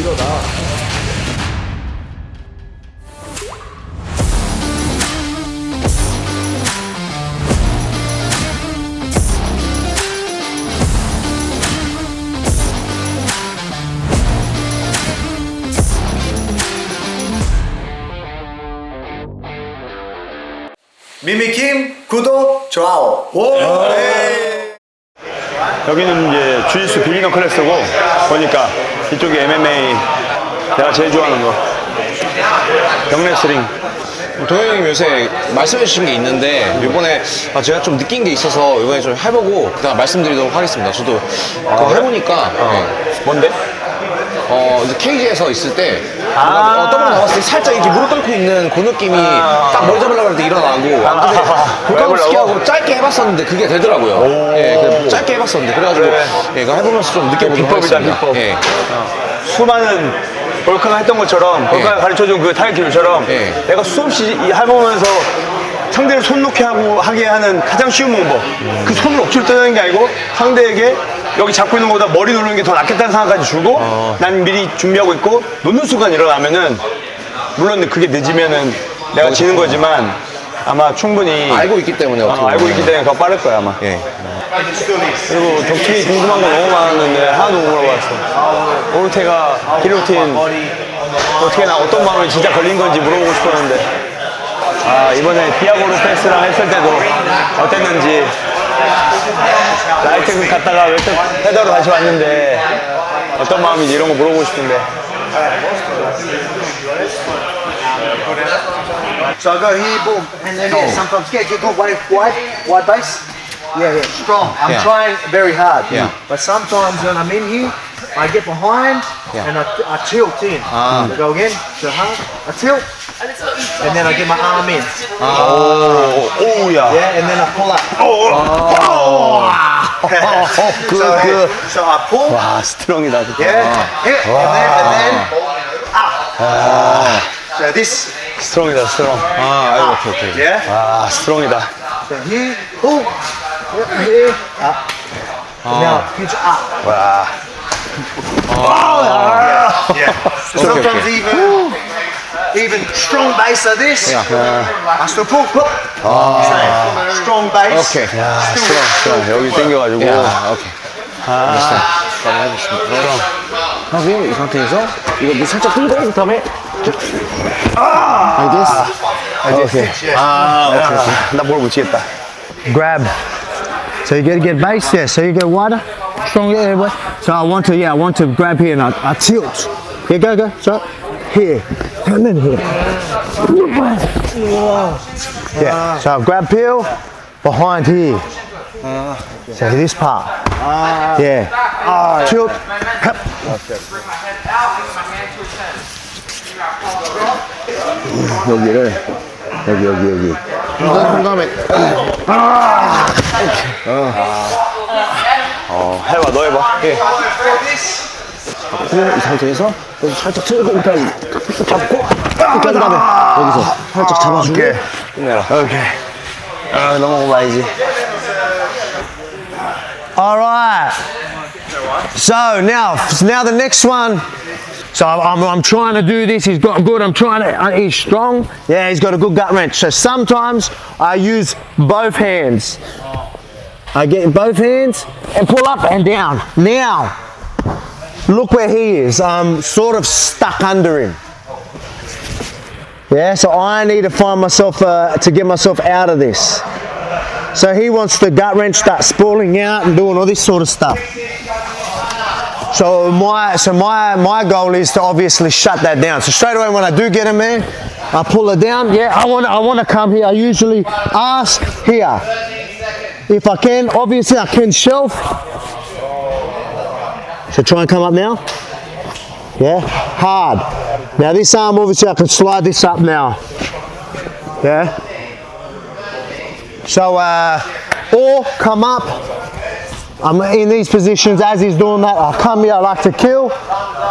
이러다. 미미킴 구독 좋아요. 네. 여기는 이제 주짓수 비기너 클래스고 보니까 이쪽이 MMA 내가 제일 좋아하는 거 병레슬링 동현이 형님 요새 말씀해 주신 게 있는데 이번에 아, 제가 좀 느낀 게 있어서 이번에 좀 해보고 그다음 말씀드리도록 하겠습니다. 저도 그거 해보니까 네. 뭔데? 어, 이제 케이지에서 있을 때 아. 뭔가 어, 더블 나왔을 때 살짝 이렇게 무릎 꿇고 있는 그 느낌이 딱 머리 잡으려고 할때 일어나고 아, 근데 볼카운트 해보려고? 스키하고 짧게 해봤었는데 그게 되더라고요. 예, 짧게 해봤었는데 그래가지고 그래. 예, 이거 해보면서 좀 느껴보도록 비법이다, 하겠습니다. 비법. 예. 수많은 볼카가 했던 것처럼 볼카가 예. 가르쳐준 그 타격 기술처럼 예. 내가 수없이 이 해보면서 상대를 손 놓게 하고 하게 하는 가장 쉬운 방법 그 손을 억지로 떠내는 게 아니고 상대에게 여기 잡고 있는 것보다 머리 누르는 게 더 낫겠다는 생각까지 주고 어. 난 미리 준비하고 있고 놓는 순간 일어나면은 물론 그게 늦으면은 내가 지는 거지만 아마 충분히 알고 있기 때문에 어떻게 어, 알고 보면. 있기 때문에 더 빠를 거야 아마 예. 그리고 덕분이 궁금한 거 너무 많았는데 하나도 못 물어봤어. 오르테가 기로틴 어떻게 나 어떤 마음에 진짜 걸린 건지 물어보고 싶었는데 아 이번에 디아고 로페스랑 했을 때도 어땠는지 라이트 갔다가 웨트 페더로 다시 왔는데 어떤 마음인지 이런 거 물어보고 싶은데 So I go here, boom, and then yeah, sometimes get get good wide, wide, wide base. Yeah, yeah, strong. I'm Yeah. trying very hard. Yeah. But sometimes when I'm in here, I get behind Yeah. and I, I tilt in. Ah. Go again, so hard. I tilt, and then I get my arm in. 오, 오우야 Yeah, and then I pull up. 그, so, 그, so I pull. 와 스트롱이다 진짜. Yeah, hit, and then and then up. So this, 스트롱이다 스트롱 아, 아이고, 오케이, 오케이. yeah. 와 스트롱이다 So here, pull, yeah, here, up. And now pinch up. 와 Yeah. Sometimes even even strong base like this. I still pull. pull. Same. Strong base. 오케이. 야, 스트롱, 스트롱. 여기 당겨가지고. 야, 오케이. 알겠어요. 한번 해보겠습니다. 하고 이 상태에서 이거 물 살짝 끌고 그 다음에 알겠어. 오케이. 아, 오케이, 오케이. 나뭘 못 치겠다. grab. So you gotta get base there. So you go wider, stronger airway. So I want to, yeah, I want to grab here and I, I tilt. Here, go, go. So here, and then here. Yeah. So I grab peel behind here. So this part. Yeah. Tilt. Hup. 여기를 여기 여기 여기. 한 다음에 어, 해봐, 너 해봐. 예. 이 상태에서 여기 살짝 틀고 일단 잡고 이렇게 한 다음에 여기서 살짝 잡아주고 오케이. 끝내라. 오케이. 아, 넘어가 봐야지. All right. So now, now the next one. So I'm, I'm trying to do this. He's got good. I'm trying to. Uh, he's strong. Yeah, he's got a good gut wrench. So sometimes I use both hands. I get both hands and pull up and down. Now, look where he is. I'm sort of stuck under him. Yeah, so I need to find myself uh, to get myself out of this. So he wants the gut wrench start spooling out and doing all this sort of stuff. So my so my my goal is to obviously shut that down. So straight away when I do get him there, I pull it down. Yeah, I want I want to come here. I usually ask here. If I can, obviously I can shelf. So try and come up now. Yeah, hard. Now this arm obviously I can slide this up now. Yeah. So, uh, or come up. I'm in these positions as he's doing that. I come here, I like to kill,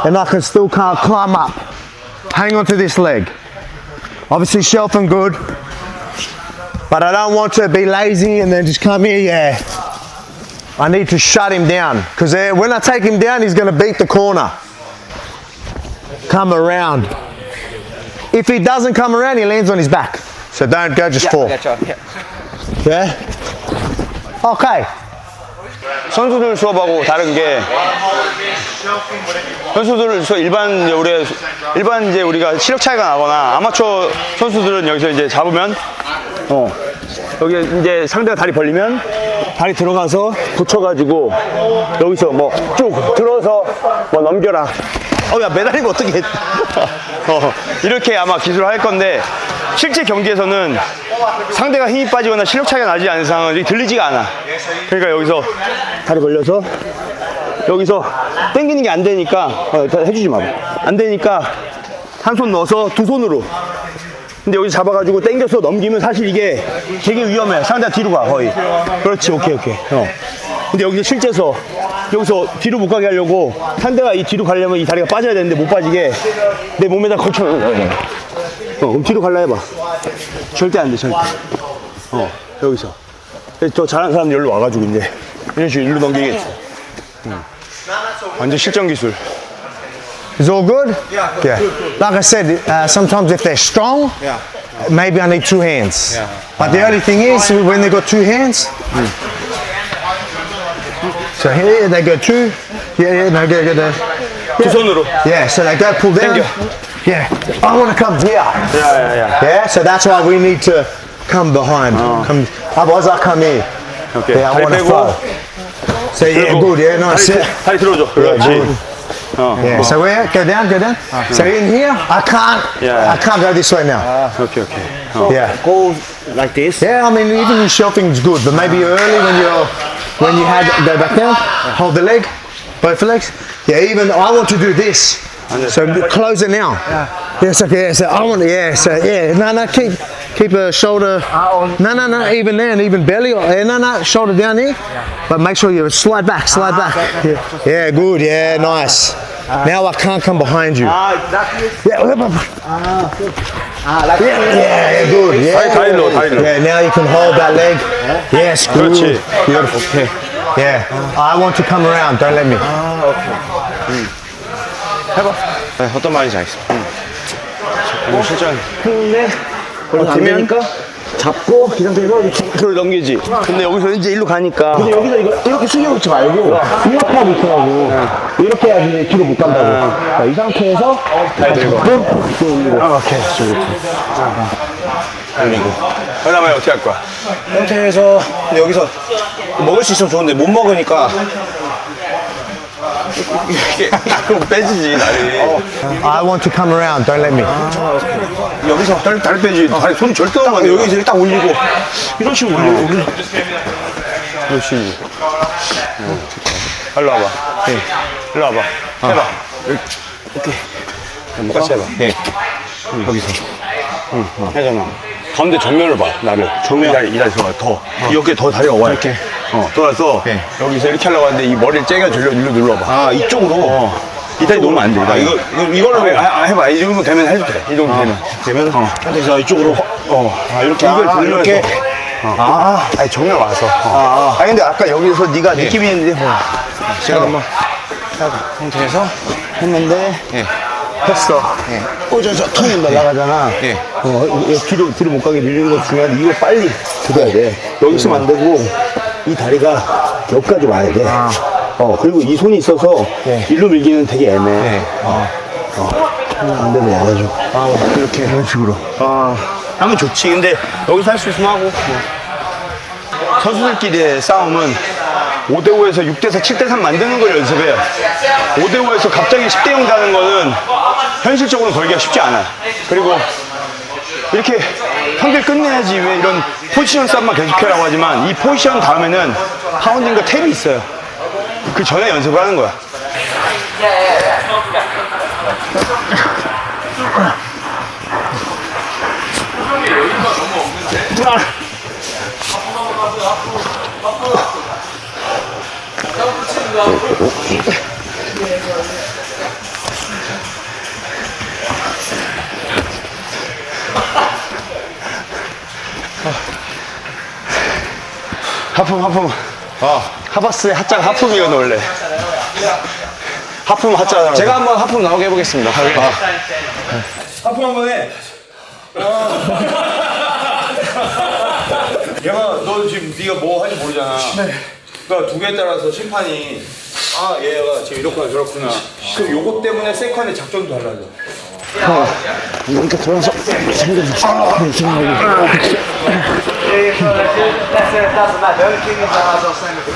and I can still can't climb up. Hang on to this leg. Obviously, shelfing good, but I don't want to be lazy and then just come here. Yeah, I need to shut him down because eh, when I take him down, he's going to beat the corner. come around. If he doesn't come around, he lands on his back. So don't go, just fall. Yeah? Okay. 선수들 수업하고 다른 게 선수들을 수 일반 우리 일반 이제 우리가 시력 차이가 나거나 아마추어 선수들은 여기서 이제 잡으면 어 여기 이제 상대가 다리 벌리면 다리 들어가서 붙여가지고 여기서 뭐 쭉 들어서 뭐 넘겨라. 어야 매달리면 어떻게 어, 이렇게 아마 기술을 할 건데 실제 경기에서는 상대가 힘이 빠지거나 실력 차이가 나지 않은 상황은 들리지가 않아 그러니까 여기서 다리 벌려서 여기서 당기는 게 안 되니까 어, 다 해주지 마. 안 되니까 한 손 넣어서 두 손으로. 근데 여기 잡아가지고 당겨서 넘기면 사실 이게 되게 위험해. 상대가 뒤로 가 거의. 그렇지, 오케이, 오케이. 어. 근데 여기서 실제서 여기서 뒤로 못 가게 하려고 상대가 이 뒤로 가려면 이 다리가 빠져야 되는데 못 빠지게 내 몸에다 걸쳐. 어, 뒤로 갈라 해봐. 절대 안 돼, 절대. 어, 여기서. 더 잘하는 사람들 여기로 와가지고 이제 이런 식으로 일로 넘기겠지. 완전 실전 기술. Is all good? Yeah. Like I said, uh, sometimes if they're strong, maybe I need two hands. But the only thing is, when they got two hands, so here they go two. Yeah, yeah, no, go, go, go. 두 손으로. Yeah, so they go pull down. Yeah, I want to come here. Yeah, yeah, yeah. Yeah, so that's why we need to come behind. Oh. Come, otherwise I come here. Okay. Yeah, I want to flow. So yeah, good. Yeah, nice. Yeah, good. Oh, yeah, oh. so where? Go down, go down. So in here, I can't. Yeah. I can't go this way now. Uh, okay, okay. Oh. Yeah. Go like this. Yeah, I mean even shelving's good, but maybe early when you're when you had go back down, hold the leg, both legs. Yeah, even I want to do this. So close it now. Yeah. Yes, okay, yes. I want yeah, so yeah. No, no, keep keep a shoulder. Uh, no, no, no, even there and even belly. Or, no, no, shoulder down there. But make sure you slide back, slide ah, back. Yeah. yeah, good. Yeah, nice. Uh, now I can't come behind you. Ah, yeah. Ah, ah, like yeah, yeah, good. Yeah. High, high high low. yeah, now you can hold that leg. Yes, good. Beautiful. Okay. Yeah. I want to come around, don't let me. Ah, okay. Hmm. 네, 어떤 말인지 알겠습니다. 음. 실전. 했는데 별로 안 되니까 잡고 이 상태에서 그걸 넘기지. 근데 여기서 이제 일로 가니까. 근데 여기서 이거 이렇게 숙여놓지 말고 이렇게 하고 있더라고. 이렇게 해야지 뒤로 못 간다고. 자, 이 상태에서 잘 들고. 아, 오케이. 좋지. 올리고. 그 다음에 어떻게 할 거야? 상태에서 근데 여기서 먹을 수 있으면 좋은데 못 먹으니까 이렇게 빼지지 다리. I want to come around. Don't let me. 여기서 다리, 다리 빼지. 다리 손 절대 딱 여기 이제 딱 올리고 이런 식으로 올리고 올리고. 그렇지. 어. 일로 와봐. 네. 일로 와봐. 해봐. 이렇게. 똑같이 해봐. 네. 여기서. 응. 해잖아. 가운데 정면을 봐, 나를. 정면. 이 다리, 이 다리 들어가, 더. 이 어깨 더 다리가 와요. 이렇게. 어, 돌아서 여기서 이렇게 하려고 하는데 이 머리를 째가 줄여, 일로 눌러봐. 아, 이쪽으로? 어. 이 다리 놓으면 안 돼. 아, 이거, 이거, 이걸로. 아, 아, 해봐. 이 정도 되면 해도 돼. 이 정도 되면. 되면? 어. 그래서 이쪽으로. 어. 아, 이렇게. 이걸 들면서. 이렇게. 아, 아니, 정면 와서. 아, 아. 니 근데 아까 여기서 네가 느낌이 있는데, 뭐. 제가 한번. 상태에서 했는데. 했어. 꽂아서 툭 날아가잖아. 어, 이거 뒤로, 뒤로 못 가게 밀리는 것도 중요한데, 이거 빨리 들어야 돼. 여기 있으면 안 되고, 이 다리가 여기까지 와야 돼. 어, 그리고 이 손이 있어서, 일로 밀기는 되게 애매해. 어. 어. 안 되고 와가지고. 아, 이렇게. 이런 식으로. 아, 하면 좋지. 근데 여기서 할 수 있으면 하고. 뭐. 선수들끼리의 싸움은 5대5에서 6대4, 7대3 만드는 걸 연습해요. 5대5에서 갑자기 10대0 가는 거는 현실적으로 걸기가 쉽지 않아. 그리고 이렇게 판결 끝내야지 왜 이런 포지션 싸움만 계속해라고 하지만 이 포지션 다음에는 파운딩과 탭이 있어요. 그 전에 연습을 하는 거야. 하품 하품 어 하바스의 하자가 하품이거든 원래 하품 하자. 제가 한번 하품 나오게 해보겠습니다. 아, 하품 한 번 해. 얘가 너 지금 네가 뭐 하는지 모르잖아. 그러니까 두 개에 따라서 심판이 아 얘가 지금 이렇구나 저렇구나. 그럼 요거 때문에 세컨의 작전도 달라져. Was saying with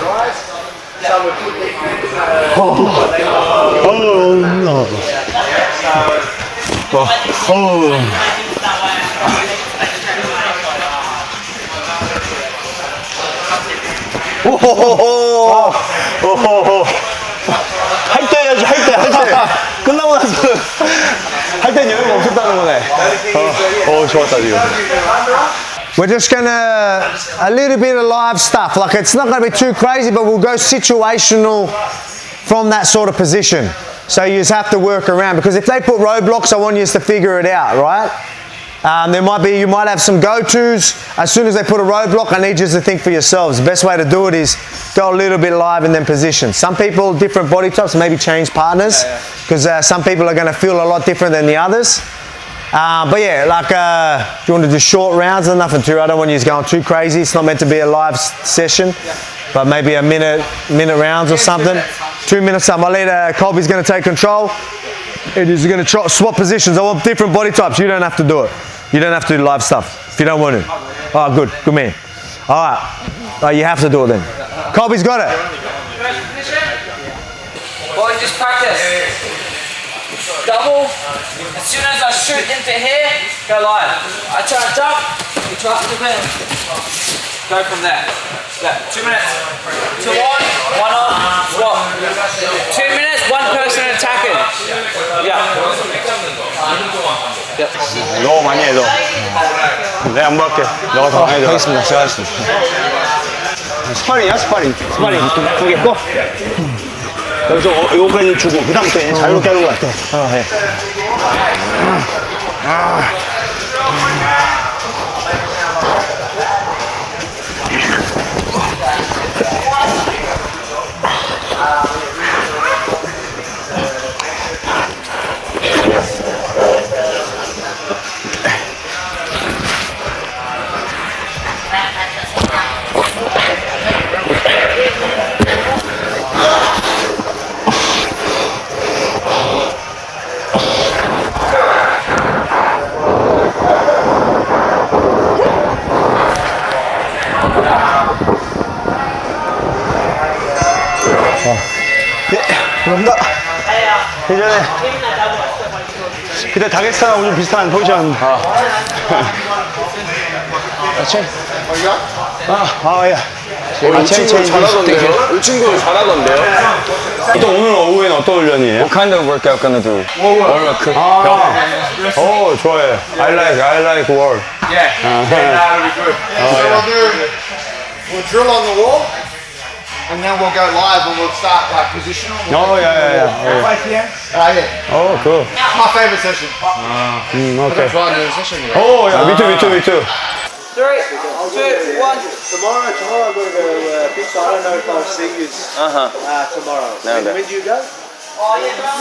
the guys, so we put the uh, 할 때 해야지 할 때 할 때. 끝나고 나서 할 땐 여유가 없었다는 거네. 어, 어 좋았다 지금. We're just gonna a little bit of live stuff. Like it's not gonna be too crazy, but we'll go situational from that sort of position. So you just have to work around because if they put roadblocks, I want you to figure it out, right? Um, there might be you might have some go-tos. As soon as they put a roadblock, I need you to think for yourselves. The best way to do it is go a little bit live and then position. Some people, different body types, maybe change partners because uh, some people are going to feel a lot different than the others. Uh, but yeah, like uh, if you want to do short rounds, there's nothing too. I don't want you going too crazy. It's not meant to be a live session, but maybe a minute, minute rounds or something. Two minutes. I'll let uh, Colby's going to take control. It is going to swap positions. I want different body types. You don't have to do it. You don't have to do live stuff if you don't want to. Oh, good, good man. All right. Oh, you have to do it then. Colby's got it. Boys, just practice. Double. As soon as I shoot into here, go live. I try and jump, you try to win. Go from there. Yeah, two minutes. Two on, one on, swap. Two minutes, one person attacking. Yeah. 너 많이 해 너. 내가 안 볼게. 너가 더 많이 해. 하겠습니다. 제가 하겠습니다. 스파링이야 스파링. 스파링 두개 고. 여기서 어, 요거까지 주고 그 다음부터 얘 자유롭게 하는 거야. 어, 해. 감사합니다. 예전에 그때 다게스탄하고 좀 비슷한 포지션. 아. 아, 아, 야. 아, 체인, 체인. 이 친구 잘하던데요? 또 오늘 오후에는 어떤 훈련이에요? What kind of workout gonna do? 월마크. 아, 오, 좋아해. I like, I like war. Yeah, that'll be good. we'll do, we'll drill on the wall, and then we'll go live and we'll start like positional. 어, 야, 야, 야. 야. 5 p.m. Uh, yeah, 어, 그. it's my favorite session. 음, 오케이. 좋아하는 세션이에요. 오, 야, 미투, 미투, 미투. Three, two, one. tomorrow, tomorrow I've got to go uh, pitch. So I don't know if I'll see you uh, tomorrow. No, when, no. when do you go?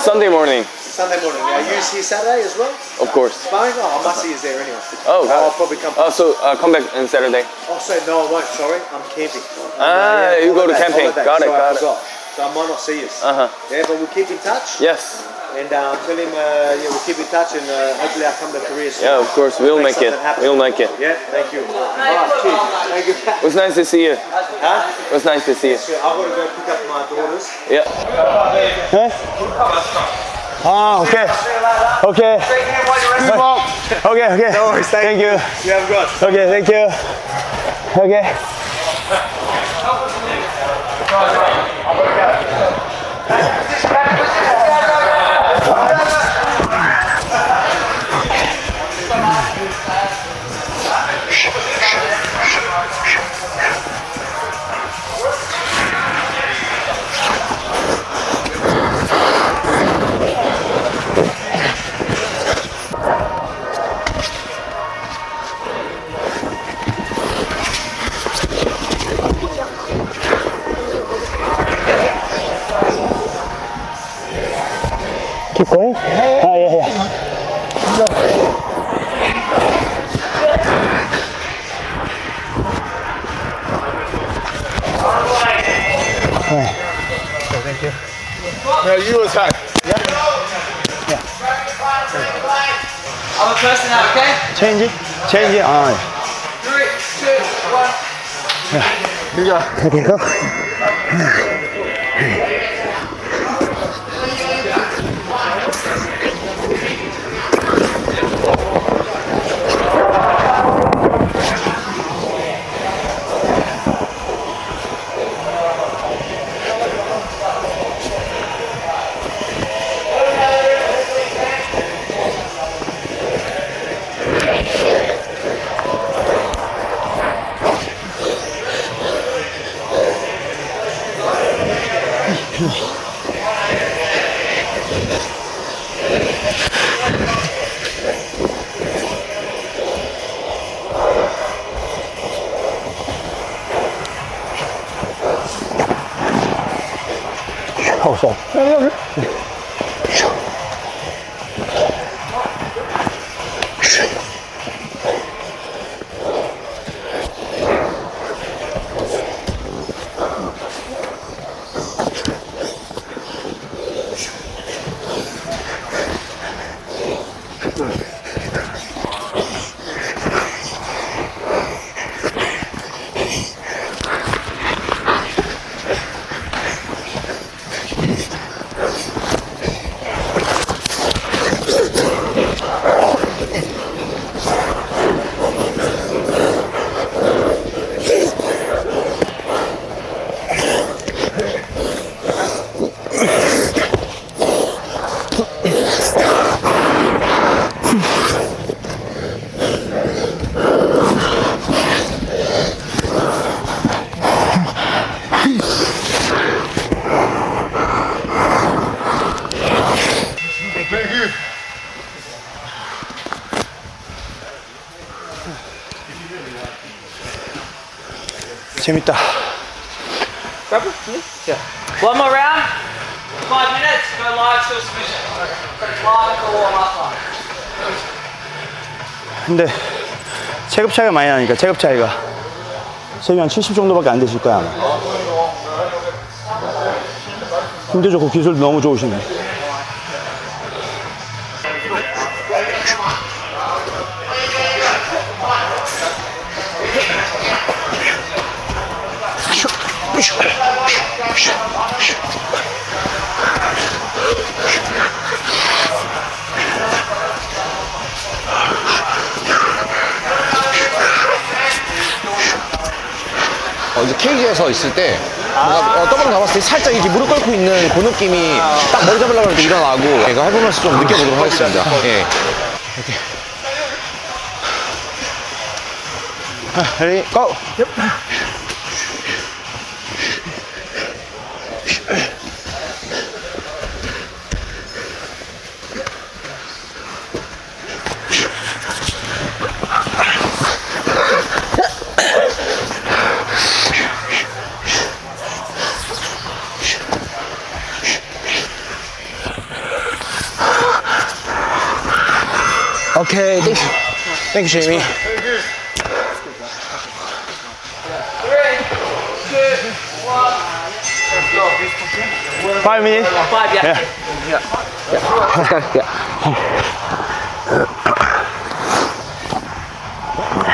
Sunday morning, Sunday morning. Are you here Saturday as well? of course. Sparring? Oh, I must see you there anyway. Oh, I'll probably come. Oh, so uh, come back on Saturday. Oh, so no, I won't. Sorry, I'm camping. Ah, you go to camping. holiday, Got it, so I got it. So I might not see you. Uh huh. Yeah, but we'll keep in touch. Yes. And uh, tell him, uh, yeah, we'll keep in touch and uh, hopefully I'll come to Korea soon. Yeah, of course. We'll make it. happen. We'll make it. Yeah, thank you. Cheers. Thank you. It was nice to see you. huh? It was nice to see you. I've got to go pick up my daughters. Yeah. 아, Ah, okay. Okay. Okay, okay. No worries, thank, thank you. You have good. Okay, thank you. Okay. 체인지? 체인지? 아. Three, two, one. 재밌다. Yeah. One more round. Five minutes. Go live to a submission. Live for warm up time. 근데 체급 차이가 많이 나니까 체급 차이가 체격이 한 70 정도밖에 안 되실 거야 아마. 힘도 좋고 기술도 너무 좋으시네. 케이지에서 있을 때 뭔가 어, 더블 나왔을 때 살짝 이렇게 무릎 꿇고 있는 그 느낌이 딱 머리 잡으려고 할때 일어나고 제가 해보면서 좀 느껴보도록 하겠습니다. 예. Ready? Go! Okay, thanks. Thank you, Jamie. Five minutes? Five, yeah. Yeah. Yeah. yeah. Let's. Yeah.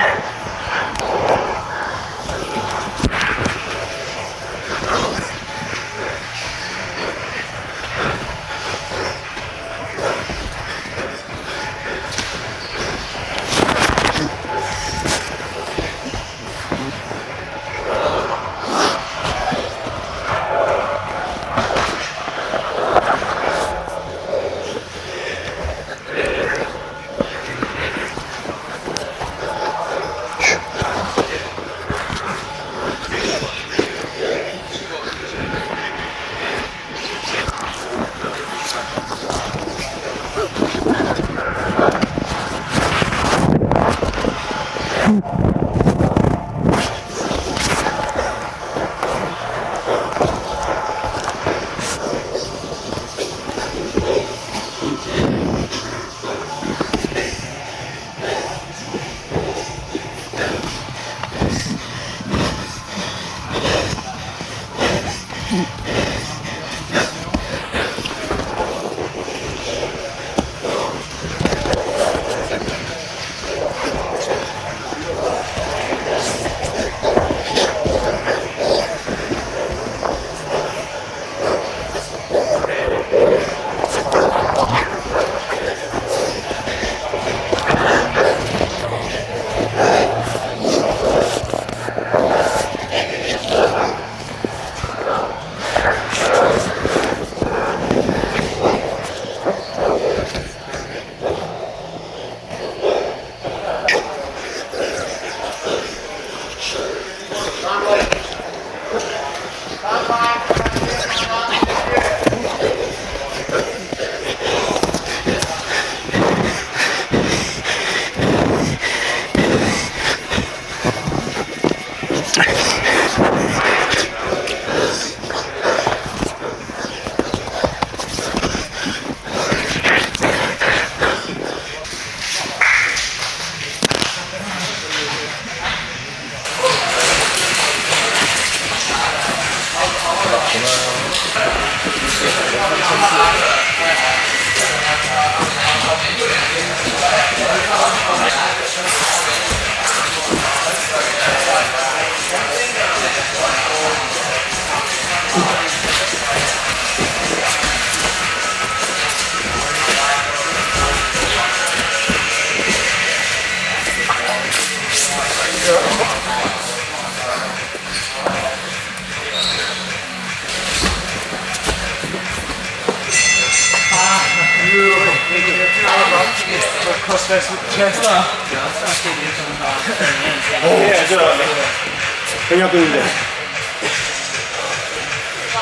왜냐면인데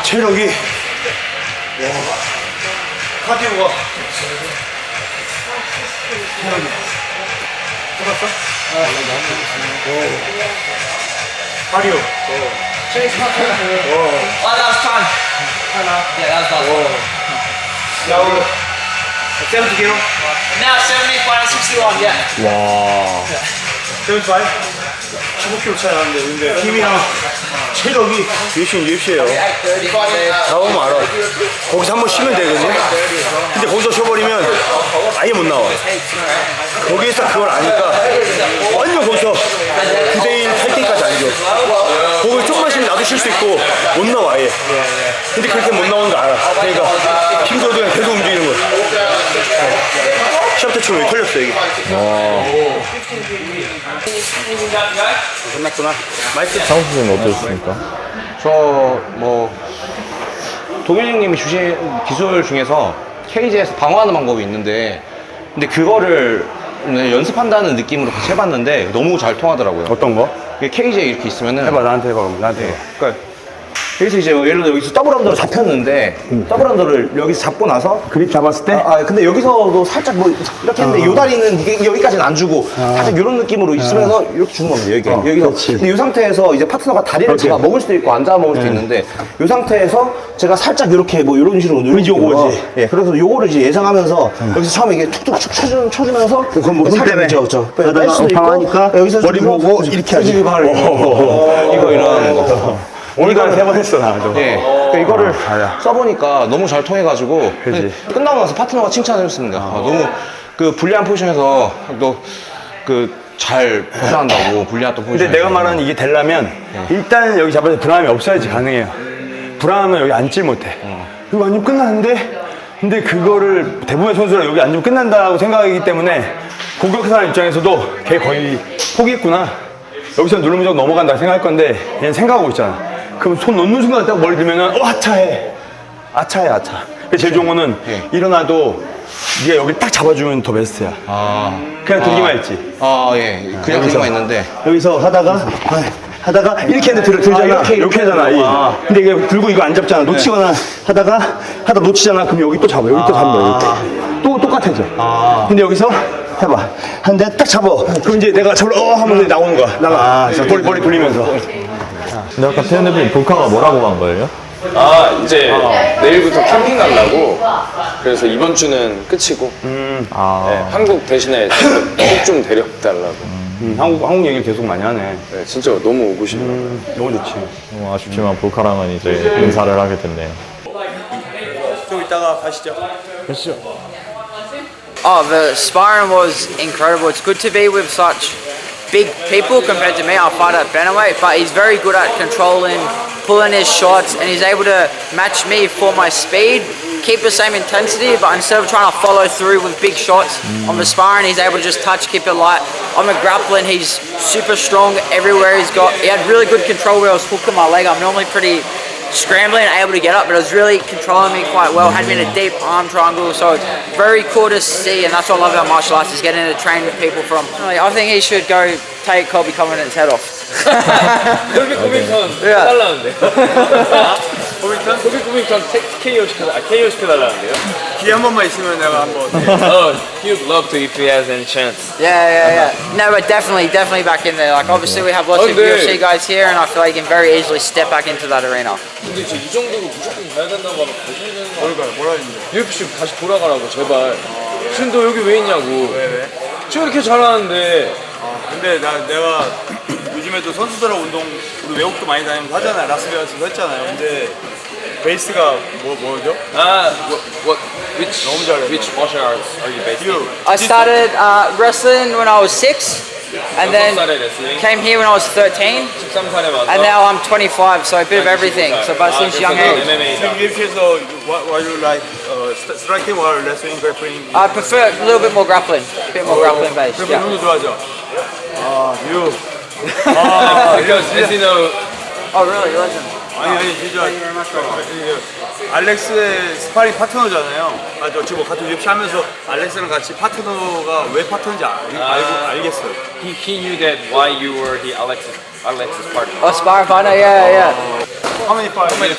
체력이 카디오가 카디오 Oh, that was time. Yeah, that was 오늘 세븐티 기로 Now 70, final 61, yeah. 세븐티 파이브 15kg 차이 나는데 근데 힘이랑 체력이 UFC UFC예요? 8.30. 나오면 알아. 거기서 한번 쉬면 되거든요 근데 거기서 쉬어버리면 아예 못 나와. 거기에서 그걸 아니까? 완전 거기서 9대1 8대까지 안 줘. 거기 조금만 쉬면 나도 쉴 수 있고 못 나와 아예. 근데 그렇게 못 나오는 거 알아. 그러니까 힘들어도 그냥 계속 움직이는 거야 샤프트처럼 여기 털렸어 여기 끝났구나. 맛있어 상수는 어떠셨습니까? 저 뭐 동현 형님이 주신 기술 중에서 케이지에서 방어하는 방법이 있는데 근데 그거를 연습한다는 느낌으로 같이 해봤는데 너무 잘 통하더라고요. 어떤 거? 이게 케이지에 이렇게 있으면은 해봐 나한테 해봐 나한테 해봐. 그러니까 그래서 이제 예를 들어 여기서 더블 언더를 잡혔는데 더블 언더를 여기서 잡고 나서 그립 잡았을 때? 아, 아, 근데 여기서도 살짝 뭐 이렇게 했는데 요 다리는 이게 여기까지는 안 주고 살짝 이런 느낌으로 있으면서 이렇게 주는 겁니다 여기 여기서 근데 이 상태에서 이제 파트너가 다리를 제가 먹을 수도 있고 앉아 먹을 수도 있는데 이 상태에서 제가 살짝 이렇게 뭐 이런 식으로 요거지. 예 그래서 요거를 이제 예상하면서 여기서 처음에 이게 툭툭 툭 쳐주, 쳐주면서 그건 뭐손 때문에? 그렇죠, 있고 방하니까 여기서 머리 보고 이렇게 하지. 이거 이거 이런 거 오늘까지 세번 했어 나도 예. 그러니까 이거를 맞아. 써보니까 너무 잘 통해가지고. 끝나고 나서 파트너가 칭찬해줬습니다. 아, 너무 그 불리한 포지션에서 너그잘 벗어난다고 불리했던 포지션. 근데 내가 말하는 이게 되려면 일단 여기 잡아서 불안함이 없어야지 가능해요 불안하면 여기 앉질 못해 이거 앉으면 끝나는데 근데 그거를 대부분의 선수가 여기 앉으면 끝난다고 생각하기 때문에 공격하는 사람 입장에서도 걔 거의 포기했구나 여기서 누르면 넘어간다 생각할 건데 얘는 생각하고 있잖아 그럼 손 놓는 순간 딱 머리 들면은 어 아차해. 아차해 아차. 근데 제일 좋은 거는 일어나도 네가 여기 딱 잡아주면 더 베스트야. 아, 그냥 들기만 했지. 아 예. 그냥 여기서. 그만 있는데. 여기서 하다가 아, 하다가 이렇게 했는데 들, 들잖아. 아, 이렇게, 이렇게, 이렇게 하잖아 이. 아. 근데 이게 들고 이거 안 잡잖아. 놓치거나 하다가 하다 놓치잖아. 그럼 여기 또 잡아. 여기 또 잡는 거야 이렇게. 또 똑같아져. 근데 여기서 해봐. 한데 딱 잡아. 그럼 이제 내가 잡으러 어 하면 이제 나오는 거야. 나가. 머리 머리 돌리면서 근데 아까 태연대표님 볼카가 뭐라고 한 거예요? 아 이제 내일부터 캠핑 가려고. 그래서 이번 주는 끝이고. 아, 네, 한국 대신에 꼭좀 데려달라고. 음, 한국 한국 얘기를 계속 많이 하네. 네, 진짜 너무 오고 싶어요. 너무 좋지. 너무 아쉽지만 볼카랑은 이제 인사를 하게 됐네요. 좀 이따가 가시죠. Oh, the sparring was incredible. It's good to be with such big people compared to me. I fight at bantamweight, but he's very good at controlling, pulling his shots, and he's able to match me for my speed, keep the same intensity, but instead of trying to follow through with big shots on the mm. sparring, he's able to just touch, keep it light. On the grappling, he's super strong everywhere he's got. He had really good control where I was hooking my leg. I'm normally pretty scrambling able to get up, but it was really controlling me quite well. Had me in a deep arm triangle, so it's very cool to see, and that's what I love about martial arts is getting to train with people from. I think he should go take Colby Covington's head off. 콜비 코빙턴 야. 해달라는데 코빙턴? 콜비 코빙턴 KO 시켜, 아, KO 시켜달라는데요? 기회 한 번만 있으면 내가 한번 oh, he would love to if he has any chance Yeah, yeah, yeah. No, but definitely, definitely back in there. Like, obviously, we have lots of Okay. UFC guys here, and I feel like he can very easily step back into that arena. 근데 저이 정도로 무조건 가야 된다고 하면 가셔야 되는 거 뭘까요? 뭐라 했는데? UFC 다시 돌아가라고 제발 지금 너 여기 왜 있냐고 왜 왜? 지금 이렇게 잘하는데 근데 나 내가 요즘에도 선수들하고 운동 우리 외국도 많이 다니면서 하잖아요 라스베가스에서 했잖아요 근데 베이스가 뭐 뭐죠? 아, what, what, which, which martial arts are you based in? I started uh, wrestling when I was six, and then came here when I was 13, 13살에 와서 and now I'm 25, so a bit of everything. So, but since young age, MMA다 what, what you like uh, striking or wrestling, grappling? I prefer a little bit more grappling, a bit more grappling based. 그래서 Yeah. 형도 좋아하죠? 아, 유 아, because as you know, Oh, really? You're legend. 아니 아니 진짜 알렉스의 스파링 파트너잖아요. 아, 저 지금 같은 UFC 하면서 알렉스랑 같이 파트너가 왜 파트너인지 알, 알고 알겠어요. He, he knew that why you were the Alexis Alexis partner. Oh, sparring partner? Yeah, yeah. How many fights? How many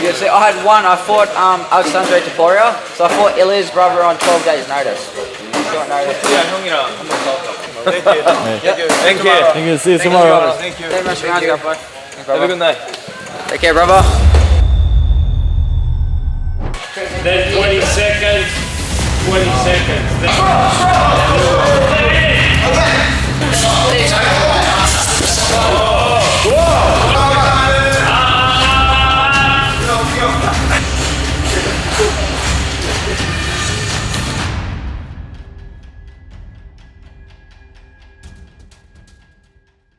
Yeah, see, I had one. I fought um, Alexandre Taporia. So I fought Ilya's brother on 12 days' notice. Short notice. 야 형이랑 한번 싸웠다고. Thank you. Thank you. Thank you. Thank you. See you tomorrow. Thank you. Ten minutes round, you got, bro. Thanks, Have a good night. Take care, brother. Then 20 seconds. 20 seconds. Then